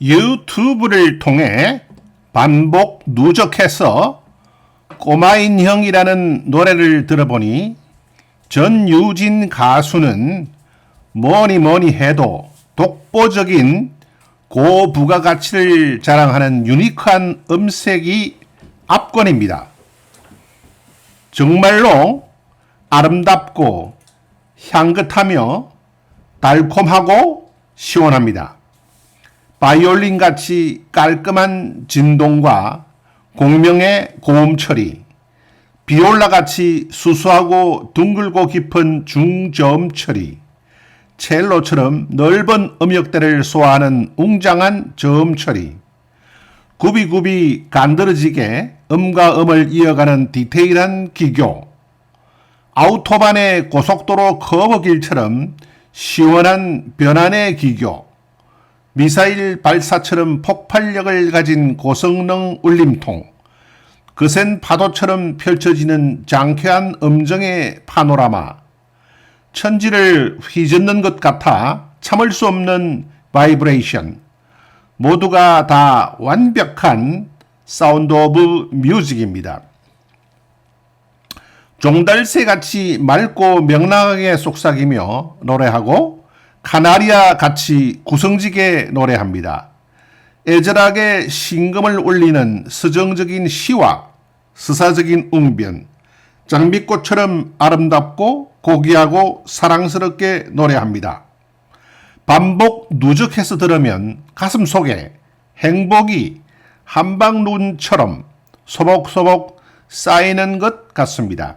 유튜브를 통해 반복 누적해서 꼬마인 형이라는 노래를 들어보니 전유진 가수는 뭐니 뭐니 해도 독보적인 고부가 가치를 자랑하는 유니크한 음색이 압권입니다. 정말로 아름답고 향긋하며 달콤하고 시원합니다. 바이올린 같이 깔끔한 진동과 공명의 고음 처리, 비올라 같이 수수하고 둥글고 깊은 중저음 처리, 첼로처럼 넓은 음역대를 소화하는 웅장한 저음 처리, 굽이굽이 간드러지게 음과 음을 이어가는 디테일한 기교, 아우토반의 고속도로 커브길처럼 시원한 변환의 기교, 미사일 발사처럼 폭발력을 가진 고성능 울림통, 거센 파도처럼 펼쳐지는 장쾌한 음정의 파노라마, 천지를 휘젓는 것 같아 참을 수 없는 바이브레이션, 모두가 다 완벽한 사운드 오브 뮤직입니다. 종달새 같이 맑고 명랑하게 속삭이며 노래하고 카나리아 같이 구성지게 노래합니다. 애절하게 신금을 울리는 서정적인 시와 스사적인 웅변, 장미꽃처럼 아름답고 고귀하고 사랑스럽게 노래합니다. 반복 누적해서 들으면 가슴 속에 행복이 한방눈처럼 소복소복 쌓이는 것 같습니다.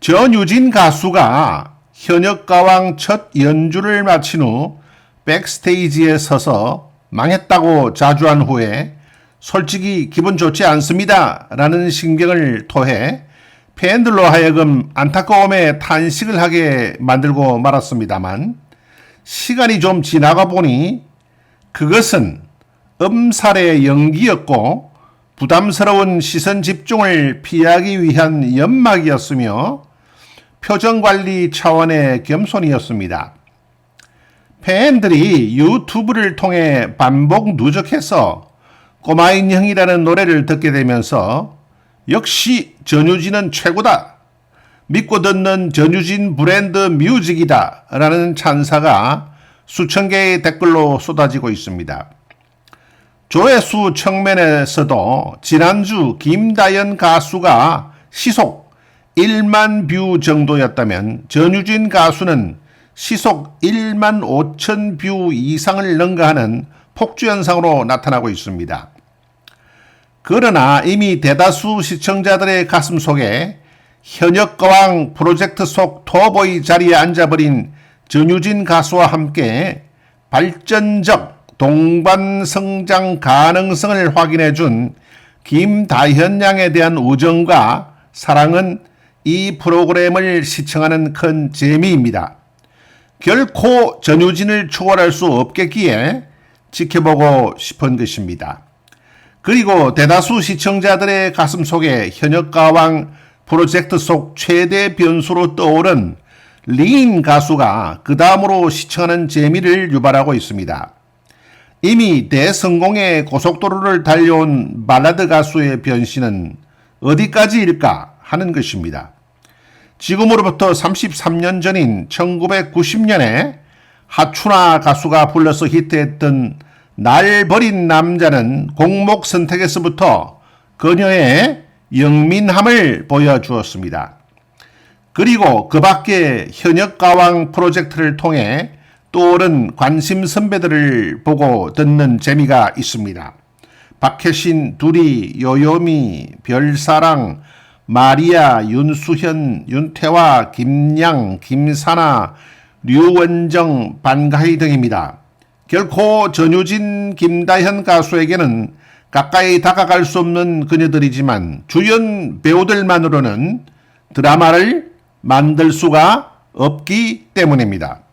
전유진 가수가 현역 가왕 첫 연주를 마친 후 백스테이지에 서서 망했다고 자주한 후에 솔직히 기분 좋지 않습니다. 라는 신경을 토해 팬들로 하여금 안타까움에 탄식을 하게 만들고 말았습니다만 시간이 좀 지나가 보니 그것은 음살의 연기였고 부담스러운 시선 집중을 피하기 위한 연막이었으며 표정 관리 차원의 겸손이었습니다. 팬들이 유튜브를 통해 반복 누적해서 꼬마 인 형이라는 노래를 듣게 되면서 역시 전유진은 최고다. 믿고 듣는 전유진 브랜드 뮤직이다. 라는 찬사가 수천 개의 댓글로 쏟아지고 있습니다. 조회수 측면에서도 지난주 김다연 가수가 시속 1만 뷰 정도였다면 전유진 가수는 시속 1만 5천 뷰 이상을 능가하는 폭주 현상으로 나타나고 있습니다. 그러나 이미 대다수 시청자들의 가슴 속에 현역가왕 프로젝트 속 토보이 자리에 앉아버린 전유진 가수와 함께 발전적 동반 성장 가능성을 확인해 준 김다현 양에 대한 우정과 사랑은 이 프로그램을 시청하는 큰 재미입니다. 결코 전유진을 초월할 수 없겠기에 지켜보고 싶은 것입니다. 그리고 대다수 시청자들의 가슴 속에 현역가왕 프로젝트 속 최대 변수로 떠오른 리인 가수가 그 다음으로 시청하는 재미를 유발하고 있습니다. 이미 대성공의 고속도로를 달려온 발라드 가수의 변신은 어디까지일까 하는 것입니다. 지금으로부터 33년 전인 1990년에 하추나 가수가 불러서 히트했던 날 버린 남자는 공목 선택에서부터 그녀의 영민함을 보여주었습니다. 그리고 그 밖에 현역가왕 프로젝트를 통해 떠오른 관심 선배들을 보고 듣는 재미가 있습니다. 박혜신, 두리, 요요미, 별사랑, 마리아, 윤수현, 윤태화, 김양, 김사나, 류원정, 반가희 등입니다. 결코 전유진, 김다현 가수에게는 가까이 다가갈 수 없는 그녀들이지만 주연 배우들만으로는 드라마를 만들 수가 없기 때문입니다.